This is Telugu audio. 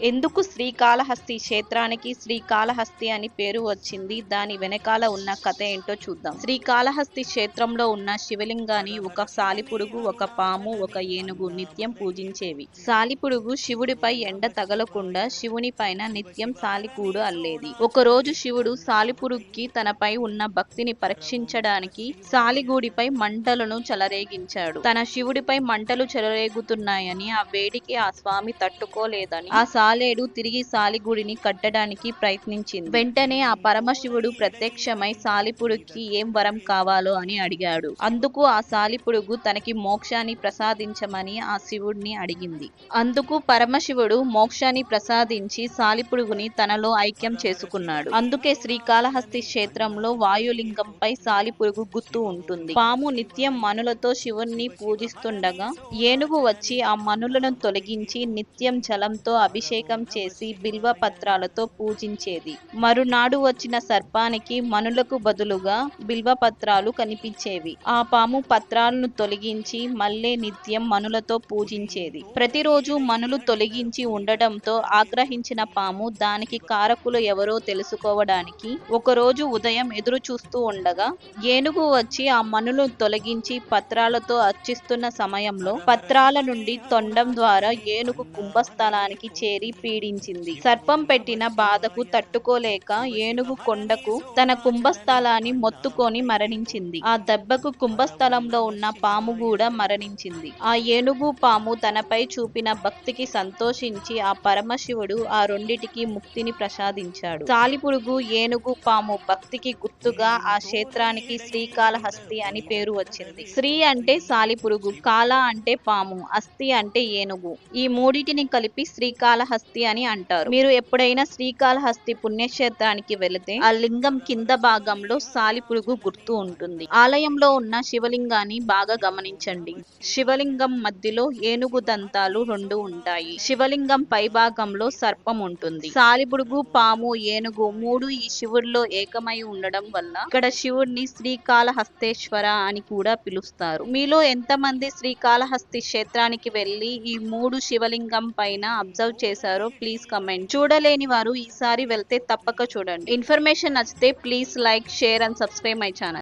ఎందుకు శ్రీకాళహస్తి క్షేత్రానికి శ్రీకాళహస్తి అని పేరు వచ్చింది? దాని వెనకాల ఉన్న కథ ఏంటో చూద్దాం. శ్రీకాళహస్తి క్షేత్రంలో ఉన్న శివలింగాన్ని ఒక సాలిపురుగు ఒక పాము ఒక ఏనుగు నిత్యం పూజించేవి. సాలిపురుగు శివుడిపై ఎండ తగలకుండా శివుని పైన నిత్యం సాలికూడు అల్లేది. ఒక రోజు శివుడు సాలిపురుగుకి తనపై ఉన్న భక్తిని పరీక్షించడానికి సాలిగూడిపై మంటలను చెలరేగించాడు. తన శివుడిపై మంటలు చెలరేగుతున్నాయని ఆ వేడికి ఆ స్వామి తట్టుకోలేదని ఆ సాలేడు తిరిగి సాలిగుడిని కట్టడానికి ప్రయత్నించింది. వెంటనే ఆ పరమశివుడు ప్రత్యక్షమై సాలిపుడుకి ఏం వరం కావాలో అని అడిగాడు. అందుకు ఆ సాలిపుడుగు తనకి మోక్షాన్ని ప్రసాదించమని ఆ శివుడిని అడిగింది. అందుకు పరమశివుడు మోక్షాన్ని ప్రసాదించి సాలిపుడుగుని తనలో ఐక్యం చేసుకున్నాడు. అందుకే శ్రీకాళహస్తి క్షేత్రంలో వాయులింగంపై సాలిపురుగు గుర్తు ఉంటుంది. పాము నిత్యం మనులతో శివుణ్ణి పూజిస్తుండగా ఏనుగు వచ్చి ఆ మనులను తొలగించి నిత్యం జలంతో అభిషేకం చేసి బిల్వ పత్రాలతో పూజించేది. మరునాడు వచ్చిన సర్పానికి మనులకు బదులుగా బిల్వ పత్రాలు కనిపించేవి. ఆ పాము పత్రాలను తొలగించి మళ్ళీ నిత్యం మనులతో పూజించేది. ప్రతిరోజు మనులు తొలగించి ఉండటంతో ఆగ్రహించిన పాము దానికి కారకులు ఎవరో తెలుసుకోవడానికి ఒకరోజు ఉదయం ఎదురు చూస్తూ ఉండగా ఏనుగు వచ్చి ఆ మనులు తొలగించి పత్రాలతో అర్చిస్తున్న సమయంలో పత్రాల నుండి తొండం ద్వారా ఏనుగు కుంభస్థలానికి చేరి పీడించింది. సర్పం పెట్టిన బాధకు తట్టుకోలేక ఏనుగు కొండకు తన కుంభస్థలాన్ని మొత్తుకొని మరణించింది. ఆ దెబ్బకు కుంభస్థలంలో ఉన్న పాము కూడా మరణించింది. ఆ ఏనుగు పాము తనపై చూపిన భక్తికి సంతోషించి ఆ పరమశివుడు ఆ రెండిటికి ముక్తిని ప్రసాదించాడు. సాలిపురుగు ఏనుగు పాము భక్తికి గుర్తుగా ఆ క్షేత్రానికి శ్రీకాళహస్తి అని పేరు వచ్చింది. శ్రీ అంటే సాలిపురుగు కాల అంటే పాము అస్థి అంటే ఏనుగు. ఈ మూడిటిని కలిపి శ్రీకాళహస్తి అని అంటారు. మీరు ఎప్పుడైనా శ్రీకాళహస్తి పుణ్యక్షేత్రానికి వెళితే ఆ లింగం కింద భాగంలో సాలిపురుగు గుర్తు ఉంటుంది. ఆలయంలో ఉన్న శివలింగాన్ని బాగా గమనించండి. శివలింగం మధ్యలో ఏనుగు దంతాలు రెండు ఉంటాయి. శివలింగం పై భాగంలో సర్పం ఉంటుంది. సాలిపురుగు పాము ఏనుగు మూడు ఈ శివుడిలో ఏకమై ఉండడం వల్ల ఇక్కడ శివుడిని శ్రీకాళహస్తేశ్వర అని కూడా పిలుస్తారు. మీలో ఎంతమంది శ్రీకాళహస్తి క్షేత్రానికి వెళ్ళి ఈ మూడు శివలింగం పైన అబ్జర్వ్ చేశారో ప్లీజ్ కమెంట్ చూడలేని వారు ఈసారి వెళ్తే తప్పక చూడండి. ఇన్ఫర్మేషన్ నచ్చితే please like share and subscribe my channel